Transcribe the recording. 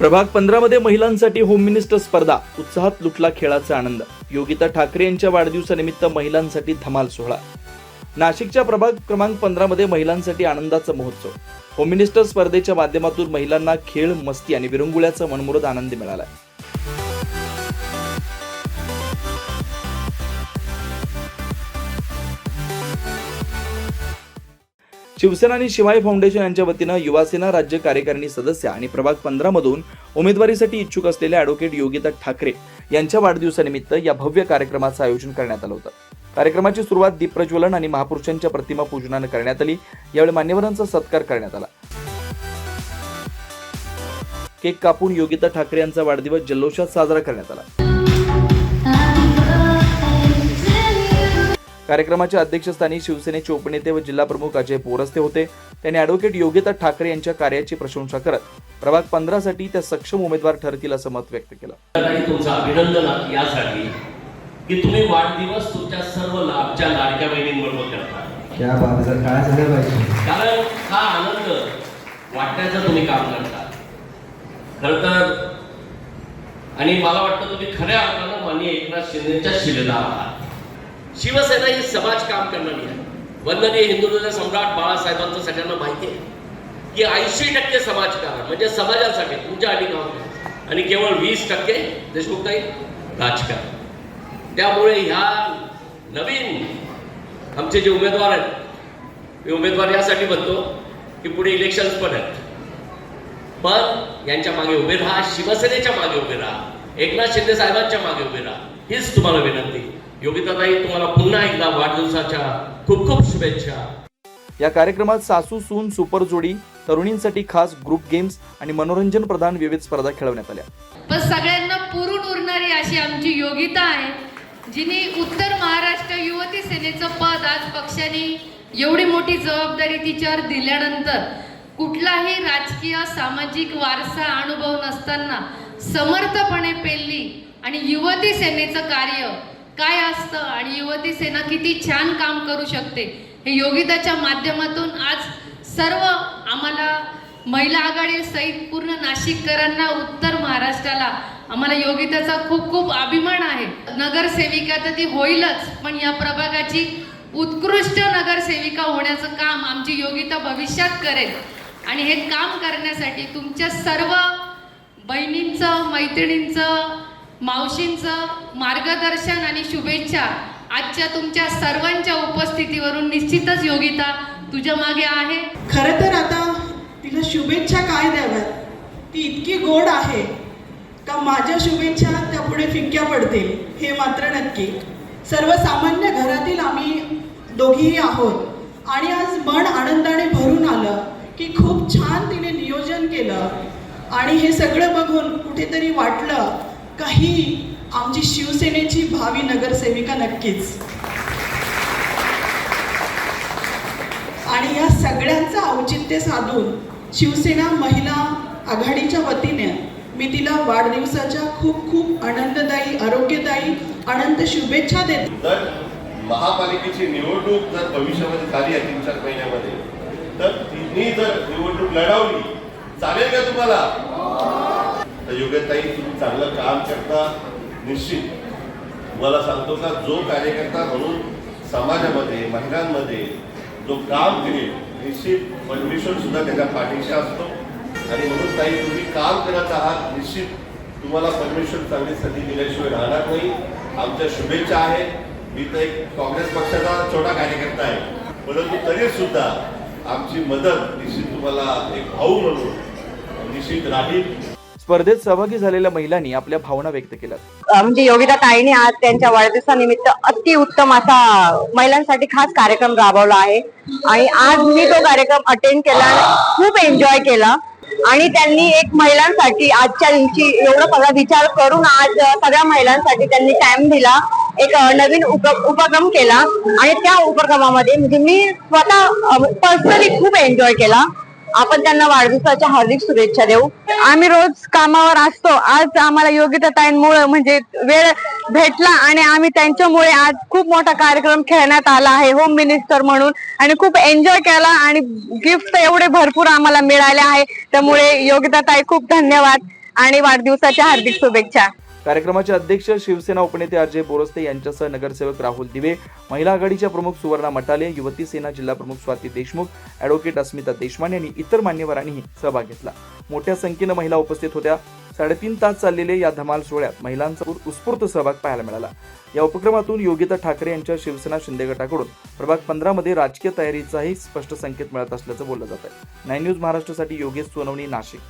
प्रभाग पंधरामध्ये महिलांसाठी होम मिनिस्टर स्पर्धा. उत्साहात लुटला खेळाचा आनंद. योगिता ठाकरे यांच्या वाढदिवसानिमित्त महिलांसाठी धमाल सोहळा. नाशिकच्या प्रभाग क्रमांक पंधरामध्ये महिलांसाठी आनंदाचा महोत्सव. होम मिनिस्टर स्पर्धेच्या माध्यमातून महिलांना खेळ मस्ती आणि विरंगुळ्याचा मनमुरद आनंद मिळाला शिवसेना आणि शिवाय फाउंडेशन यांच्या वतीनं युवासेना राज्य कार्यकारिणी सदस्य आणि प्रभाग पंधरामधून उमेदवारीसाठी इच्छुक असलेल्या ॲडव्होकेट योगिता ठाकरे यांच्या वाढदिवसानिमित्त या भव्य कार्यक्रमाचं आयोजन करण्यात आलं होतं. कार्यक्रमाची सुरुवात दीपप्रज्वलन आणि महापुरुषांच्या प्रतिमा पूजनानं करण्यात आली. यावेळी मान्यवरांचा सत्कार करण्यात आला. केक कापून योगिता ठाकरे यांचा वाढदिवस जल्लोषात साजरा करण्यात आला. कार्यक्रमाच्या अध्यक्षस्थानी शिवसेनेचे उपनेते व जिल्हा प्रमुख अजय पोरस्ते होते. त्यांनी ॲडव्होकेट योगिता ठाकरे यांच्या कार्याची प्रशंसा करत प्रभाग पंधरासाठी त्या सक्षम उमेदवार ठरतील असं मत व्यक्त केलं. तुमचं अभिनंदन यासाठी की तुम्ही वाढदिवस तुमच्या सर्व लाभच्या लाडक्या बहिणींबरोबर करता. क्या बात है सर काय झालं पाहिजे? कारण हा आनंद वाटण्याचं तुम्ही काम करता. खर तर आणि मला वाटतं तुम्ही खऱ्या अर्थानं माननीय एकनाथ शिंदेच्या शिलेदार आहात. शिवसेना ही समाज काम करणारी आहे. वंदनीय हिंदुत्वाचा सम्राट बाळासाहेबांचं सगळ्यांना माहिती आहे. की ऐंशी टक्के समाजकारण म्हणजे समाजासाठी तुमच्या आणि गाव आणि केवळ वीस टक्के देशमुखताई राजकारण. त्यामुळे ह्या नवीन आमचे जे उमेदवार आहेत मी उमेदवार यासाठी म्हणतो की पुढे इलेक्शन्स पण आहेत. पण यांच्या मागे उभे राहा शिवसेनेच्या मागे उभे राहा एकनाथ शिंदे साहेबांच्या मागे उभे राहा हीच तुम्हाला विनंती. योगिताताई तुम्हाला पुन्हा एकदा वाढदिवसाच्या खूप खूप शुभेच्छा. या कार्यक्रमात सासू सून सुपर जोडी तरुणींसाठी खास ग्रुप गेम्स आणि मनोरंजन प्रधान विविध स्पर्धा खेळवण्यात आल्या. पण सगळ्यांना पुरून उरणारी अशी आमची योगिता आहे जिने उत्तर महाराष्ट्र युवती सेनेचं पद आज पक्षाने एवढी मोठी जबाबदारी तिच्यावर दिल्यानंतर कुठलाही राजकीय सामाजिक वारसा अनुभव नसताना समर्थपणे पेलली आणि युवती सेनेचं कार्य काय असतं आणि युवती सेना किती छान काम करू शकते हे योगिताच्या माध्यमातून आज सर्व आम्हाला महिला आघाडी सहित पूर्ण नाशिककरांना उत्तर महाराष्ट्राला आम्हाला योगिताचा खूप खूप अभिमान आहे. नगरसेविका तर ती होईलच पण या प्रभागाची उत्कृष्ट नगरसेविका होण्याचं काम आमची योगिता भविष्यात करेल. आणि हे काम करण्यासाठी तुमच्या सर्व बहिणींचं मैत्रिणींचं मावशींचं मार्गदर्शन आणि शुभेच्छा आजच्या तुमच्या सर्वांच्या उपस्थितीवरून निश्चितच योगिता तुझ्या मागे आहे. खरं तर आता तिला शुभेच्छा काय द्याव्यात? ती इतकी गोड आहे का माझ्या शुभेच्छा त्या पुढे फिक्क्या पडतील? हे मात्र नक्की. सर्वसामान्य घरातील आम्ही दोघीही आहोत. आणि आज मन आनंदाने भरून आलं की खूप छान तिने नियोजन केलं. आणि हे सगळं बघून कुठेतरी वाटलं का ही आमची शिवसेनेची भावी नगरसेविका नक्कीच. आणि या सगळ्यांचं औचित्य साधून शिवसेना महिला आघाडीच्या वतीने मी तिला वाढदिवसाच्या खूप खूप आनंददायी आरोग्यदायी अनंत शुभेच्छा देते. तर महापालिकेची निवडणूक जर भविष्यामध्ये झाली आहे तीन चार महिन्यामध्ये तर तिन्ही जर निवडणूक लढवली चालेल का तुम्हाला? तर योग्यताई तुम्ही चांगलं काम करता निश्चित. तुम्हाला सांगतो का जो कार्यकर्ता म्हणून समाजामध्ये महिलांमध्ये जो काम करेल निश्चित परमेश्वर सुद्धा त्याच्या पाठीशी असतो. आणि म्हणून ताई तुम्ही काम करत आहात निश्चित तुम्हाला परमेश्वर चांगली संधी दिल्याशिवाय राहणार नाही. आमच्या शुभेच्छा आहेत. मी तर एक काँग्रेस पक्षाचा छोटा कार्यकर्ता आहे. परंतु तरी सुद्धा आमची मदत निश्चित तुम्हाला एक भाऊ म्हणून निश्चित राहील. स्पर्धेत सहभागी झालेल्या महिलांनी आपल्या भावना व्यक्त केल्या. म्हणजे योगिता ताईने आज त्यांच्या वाढदिवसानिमित्त अति उत्तम असा महिलांसाठी खास कार्यक्रम राबवला आहे. आणि आज मी तो कार्यक्रम अटेंड केला आणि खूप एन्जॉय केला. आणि त्यांनी एक महिलांसाठी आजच्या दिवशी एवढं सगळा विचार करून आज सगळ्या महिलांसाठी त्यांनी टाइम दिला एक नवीन उप उपक्रम केला. आणि त्या उपक्रमामध्ये म्हणजे मी स्वतः पर्सनली खूप एन्जॉय केला. आपण त्यांना वाढदिवसाच्या हार्दिक शुभेच्छा देऊ. आम्ही रोज कामावर असतो. आज आम्हाला योग्यताईंमुळे म्हणजे वेळ भेटला आणि आम्ही त्यांच्यामुळे आज खूप मोठा कार्यक्रम खेळण्यात आला आहे होम मिनिस्टर म्हणून. आणि खूप एन्जॉय केला आणि गिफ्ट एवढे भरपूर आम्हाला मिळाले आहे. त्यामुळे योगिताताई खूप धन्यवाद आणि वाढदिवसाच्या हार्दिक शुभेच्छा. कार्यक्रमाचे अध्यक्ष शिवसेना उपनेते अजय बोरस्ते यांच्यासह नगरसेवक राहुल दिवे महिला आघाडीच्या प्रमुख सुवर्णा मटाले युवती सेना जिल्हा प्रमुख स्वाती देशमुख ॲडव्होकेट अस्मिता देशमान यांनी इतर मान्यवरांनीही सहभाग घेतला. मोठ्या संख्येनं महिला उपस्थित होत्या. साडेतीन तास चाललेले या धमाल सोहळ्यात महिलांचा उत्स्फूर्त सहभाग पाहायला मिळाला. या उपक्रमातून योगिता ठाकरे यांच्या शिवसेना शिंदे गटाकडून प्रभाग पंधरामध्ये राजकीय तयारीचाही स्पष्ट संकेत मिळत असल्याचं बोललं जात आहे नाईन न्यूज महाराष्ट्रासाठी योगेश सोनवणी नाशिक.